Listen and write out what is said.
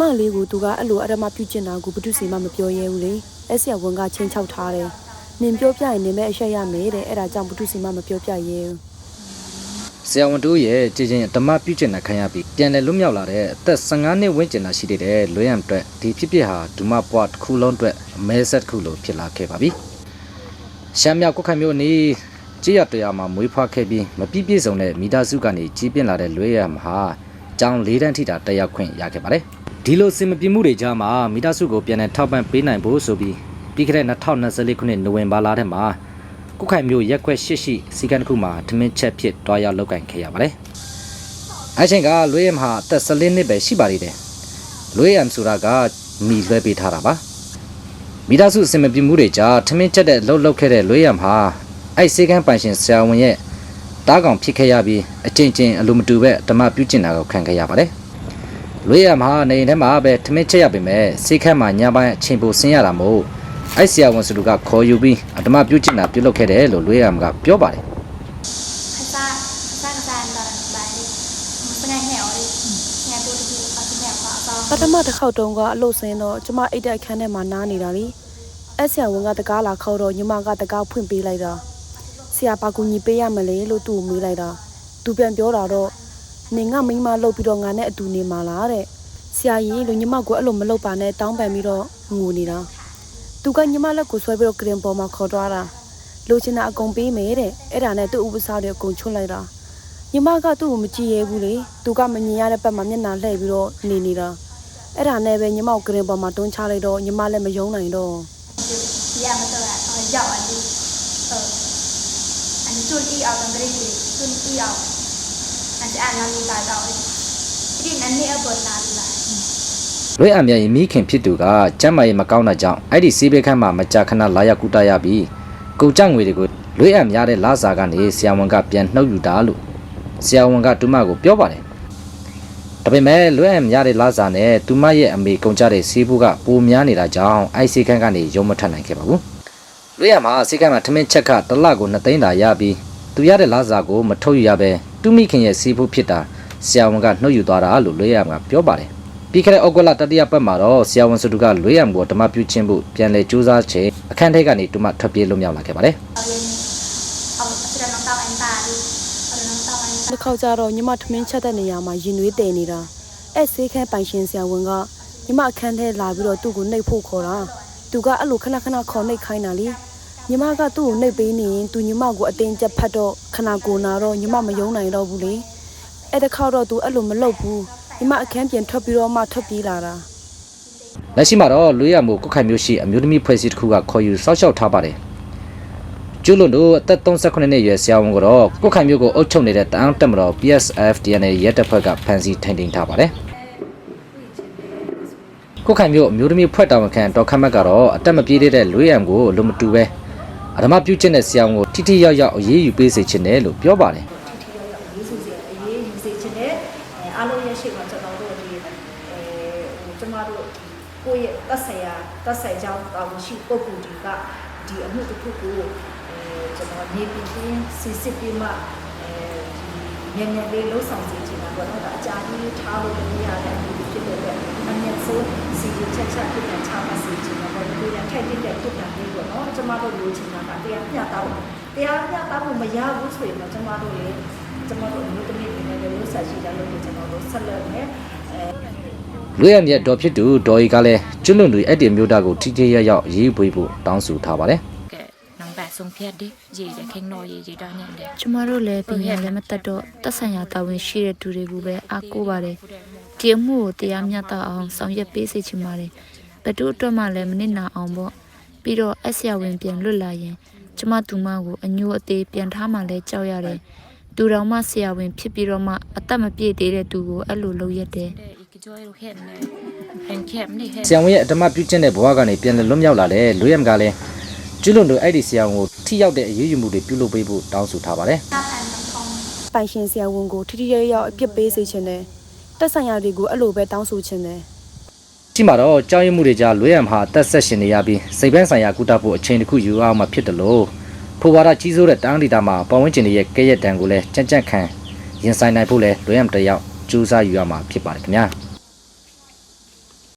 မလေးကိုသူကအဲ့လိုအရမပြုတ်ကျင်တာကိုဘုသူစီမှမပြောရဲဘူးလေအဲ့ဆရာဝန်ကချင်းချောက်ထားတယ်နင်ပြောပြရင်နင်ပဲအရှက်ရမယ်တဲ့အဲ့ဒါကြောင့်ဘုသူစီမှမပြောပြရဲဘူးဆရာဝန်တို့ရဲ့ကြည်ချင်းဓမ္မပြုကျင့်တာခံရပြီးပြန်လည်လွတ်မြောက်လာတဲ့အသက်15နှစ်ဝန်းကျင်သာရှိသေးတဲ့လွေးရမ်အတွက်ဒီဖြစ်ဖြစ်ဟာဒူမပွားတစ်ခုလုံးအတွက်အမဲဆက်တစ်ခုလိုဖြစ်လာခဲ့ပါပြီရှမ်းမြောက်ကုတ်ခိုင်မြို့နေကြည်ရတရားမှာမွေးဖွားခဲ့ပြီးမပြည့်ပြည့်စုံတဲ့မိသားစုကနေကြီးပြင်းလာတဲ့လွေးရမ်ဟာကျောင်း၄တန်းထိတာတက်ရောက်ခွင့်ရခဲ့ပါတယ် ဒီလိုစင်မပြေမှုတွေကြားမှာမိသားစုကိုပြန်လည်ထောက်ပံ့ပေးနိုင်ဖို့ဆိုပြီးပြီးခဲ့တဲ့2024ခုနှစ်နိုဝင်ဘာလထဲမှာကုတ်ခိုင်မျိုးရက်ခွက်ရှစ်ရှိစီကံတစ်ခုမှာထမင်းချက်ဖြစ်တွားရောက်လောက်ကင်ခဲ့ရပါတယ်။အချင်းကလွေးရမဟာအသက်14နှစ်ပဲရှိပါသေးတယ်။လွေးရမဆိုတာကမိလွဲပေးထားတာပါ။မိသားစုအစင်မပြေမှုတွေကြားထမင်းချက်တဲ့လှုပ်လှုပ်ခဲ့တဲ့လွေးရမဟာအဲ့စီကံပိုင်ရှင်ဆရာဝန်ရဲ့တားကောင်ဖြစ်ခဲ့ရပြီးအချင်းချင်းအလိုမတူပဲဓမ္မပြုကျင့်တာကိုခံခဲ့ရပါတယ်။ လွေးရမဟာနေအိမ်ထဲမှာပဲထမင်းချက်ရပေမဲ့စီကံမှာညပိုင်းအချိန်ပိုဆင်းရတာမို့အဲ့ဆရာဝန်စလူကခေါ်ယူပြီးအဓမ္မပြုကျင့်တာပြုလုပ်ခဲ့တယ်လို့လွေးရမကပြောပါတယ်ခစားခစားခစားတော့ဘာလဲစငယ်ဟဲ့အော်ငယ်ပို့တူအစငယ်ပါတော့ပထမတစ်ခေါက်တုန်းကအလို့စင်းတော့ကျမအိတ်တဲ့အခန်းထဲမှာနားနေတာလीအဲ့ဆရာဝန်ကတကားလာခေါ်တော့ညီမကတကားဖွင့်ပေးလိုက်တာဆရာပါကူညီပေးရမလဲလို့သူ့ကိုမေးလိုက်တာသူပြန်ပြောတာတော့ နင်ကမိန်းမလှုပ်ပြီးတော့ငါနဲ့အတူနေမှာလားတဲ့ဆရာကြီးလူညီမကိုအဲ့လိုမလုပ်ပါနဲ့တောင်းပန်ပြီးတော့ငိုနေတာသူကညီမလက်ကိုဆွဲပြီးတော့ကရင်ပေါ်မှာခေါ်သွားတာလိုချင်တာအကုန်ပေးမယ်တဲ့အဲ့ဒါနဲ့သူ့ဥပစာတွေအကုန်ချွတ်လိုက်တာညီမကသူ့ကိုမကြည့်ရဲဘူးလေသူကမမြင်ရတဲ့ဘက်မှာမျက်နှာလှည့်ပြီးတော့နေနေတာအဲ့ဒါနဲ့ပဲညီမကိုဂရင်ပေါ်မှာတွန်းချလိုက်တော့ညီမလည်းမယုံနိုင်တော့ရမတော့ရောက်အဒီအန်ကျွတီအောင်တည်းကြီးကျွတီအောင် အန်အန်နာမီတာတော့ဒီနည်းနည်းအပေါ်လာလာလွေးအမြရဲ့မိခင်ဖြစ်သူကကျမ်းမာရေးမကောင်းတာကြောင့်အဲ့ဒီစီးဘေးခန်းမှာမကြာခဏလာရောက်ကူတာရပြီးကုန်ကြငွေတွေကိုလွေးအမြတဲ့လာစာကနေဆရာဝန်ကပြန်နှုတ်ယူတာလို့ဆရာဝန်ကတူမကိုပြောပါတယ်ဒါပေမဲ့လွေးအမြတဲ့လာစာနဲ့တူမရဲ့အမေကုန်ကြတဲ့စီးဘူးကပိုများနေတာကြောင့်အိုက်စီခန်းကနေရုံမထနိုင်ခဲ့ပါဘူးလွေးအမြစီကန်းမှာထမင်းချက်ကတစ်လကို2သိန်းသာရပြီးသူရတဲ့လာစာကိုမထုတ်ယူရပဲ တူမိခင်ရဲ့စီးဘူးဖြစ်တာဆရာဝန်ကနှုတ်ယူသွားတာလို့လွေးအမြကပြောပါတယ်ပြီးခဲ့တဲ့ဩဂုတ်လတတိယပတ်မှာတော့ဆရာဝန်စုတူကလွေးရံကိုဓမ္မပြုချင်းဖို့ပြန်လည်ကြိုးစားချိန်အခန်းထဲကနေတူမထွက်ပြေးလွတ်မြောက်လာခဲ့ပါတယ်အောင်အစရနောင်းတောင်းအန်တာဒီအနောင်းတောင်းအန်တစ်ခေါက်ကျတော့ညီမထမင်းချက်တဲ့နေရာမှာရင်နွေးတည်နေတာအဲ့ဆေးခန်းပိုင်ရှင်ဆရာဝန်ကညီမအခန်းထဲလာပြီးတော့သူ့ကိုနှိပ်ဖို့ခေါ်တာသူကအဲ့လိုခဏခဏခေါ်နှိပ်ခိုင်းတာလေညီမကသူ့ကိုနှိပ်ပေးနေရင်သူညီမကိုအတင်းကျပ်ဖတ်တော့ ခဏကိုနာတော့ညီမမယုံနိုင်တော့ဘူးလေအဲ့တစ်ခေါက်တော့သူအဲ့လိုမလုပ်ဘူးညီမအခန်းပြင်ထွက်ပြီးတော့မှထွက်ပြေးလာတာလက်ရှိမှာတော့လွေးရံကိုကုတ်ခိုင်မျိုးရှိအမျိုးသမီးဖွဲ့စည်းတစ်ခုကခေါ်ယူစောက်ရှောက်ထားပါတယ်ကျွလွန်တို့အသက်38နှစ်အရွယ်ဆရာဝန်ကတော့ကုတ်ခိုင်မျိုးကိုအုပ်ချုပ်နေတဲ့တအန်းတက်မတော် PSF DNA ရဲတပ်ဖွဲ့ကဖမ်းဆီးထိန်ထိန်ထားပါတယ်ကုတ်ခိုင်မျိုးအမျိုးသမီးဖွဲ့တာဝန်ခံဒေါက်ခမက်ကတော့အသက်မပြေးသေးတဲ့လွေးရံကိုလိုမတူပဲ အဓမ္မပြုကျင့်တဲ့ဆရာဝန်ကိုထိထိရောက်ရောက်အရေးယူပေးစေချင်တယ်လို့ပြောပါတယ်ထိထိရောက်ရောက်ရေးစုစေအရေးယူစေခြင်းနဲ့အဲအားလုံးရဲ့ရှေ့မှာကျွန်တော်တို့ဒီအဲဟိုကျမတို့ကိုယ့်ရဲ့သက်ဆိုင်ရာသက်ဆိုင်ကြောင်းတာဝန်ရှိပုဂ္ဂိုလ်တွေကဒီအမှုတစ်ခုကိုအဲကျွန်တော်နေပြည်တော်စစ်စစ်ပြီးမှအဲဒီမြန်မြန်လေးလှုပ်ဆောင်စေချင်တာပေါ့နော်ဒါအကြကြီးထားလို့မရတဲ့အမှုဖြစ်တဲ့အတွက်အမြင့်ဆုံးစီရင်ချက်ချက်ပြပြန်ချမှတ်စေချင်တာပေါ့ဒီက ထိုက်တဲ့ပြပြန်လေးပေါ့နော်ကျမတို့လိုချင်တာကတရားမျှတဖို့တရားမျှတဖို့မရဘူးဆိုရင်တော့ကျမတို့ရဲ့ကျွန်တော်တို့အမျိုးသမီးတွေနဲ့လည်းဆက်ရှိကြလို့ကျွန်တော်တို့ဆက်လက်နဲ့အဲလွေးရမြတ်တော်ဖြစ်သူဒေါ်ရီကလည်းကျွလွန်သူအဲ့ဒီမျိုးသားကိုထိထိရောက်ရောက်အရေးပွေးဖို့တောင်းဆိုထားပါတယ်ကဲနံပါတ်ဆုံးဖြတ်ဒီရေရခင်နော်ရေရေတာညံ့တယ်ကျမတို့လည်းပညာလည်းမတတ်တော့တက်ဆိုင်ရာတာဝန်ရှိတဲ့သူတွေကိုပဲအားကိုးပါတယ်ဒီအမှုကိုတရားမျှတအောင်ဆောင်ရွက်ပေးစေချင်ပါတယ် ဘသူအတွက်မှလည်းမနစ်နာအောင်ပေါ့ပြီးတော့အဆရာဝန်ပြန်လွတ်လာရင်ကျမသူမကိုအညိုအသေးပြန်ထားမှလည်းကြောက်ရတယ်သူတော်မှဆရာဝန်ဖြစ်ပြီးတော့မှအသက်မပြည့်သေးတဲ့သူကိုအဲ့လိုလုပ်ရက်တယ်တဲ့ဤကြောရခဲနဲ့ဖန်ခဲမနေဟဲဆရာဝန်ရဲ့အတ္တမပြုကျင့်တဲ့ဘဝကနေပြန်လည်လွတ်မြောက်လာတဲ့လွေးရမကလည်းကျွလွန်သူအဲ့ဒီဆရာဝန်ကိုထိရောက်တဲ့အရေးယူမှုတွေပြုလုပ်ပေးဖို့တောင်းဆိုထားပါတယ်တာအန်တောင်းပိုင်ရှင်ဆရာဝန်ကိုထိထိရောက်ရောက်အပြစ်ပေးစေချင်တယ်တက်ဆိုင်ရာတွေကိုအဲ့လိုပဲတောင်းဆိုချင်တယ် ရှိမှာတော့ကြောင်းရမှုတွေကြားလွေးရမဟာတက်ဆက်ရှင်နေရပြီးစိတ်ပိုင်းဆိုင်ရာကုသဖို့အချိန်တစ်ခုယူအောင်မှဖြစ်တယ်လို့ဖိုဝါဒကြီးစိုးတဲ့တန်းဒေတာမှာပတ်ဝန်းကျင်တွေရဲ့ကဲ့ရဲ့တံကိုလည်းကြံ့ကြံ့ခံရင်ဆိုင်နိုင်ဖို့လဲလွေးရမတစ်ယောက်ကြိုးစားယူရမှာဖြစ်ပါတယ်ခင်ဗျာ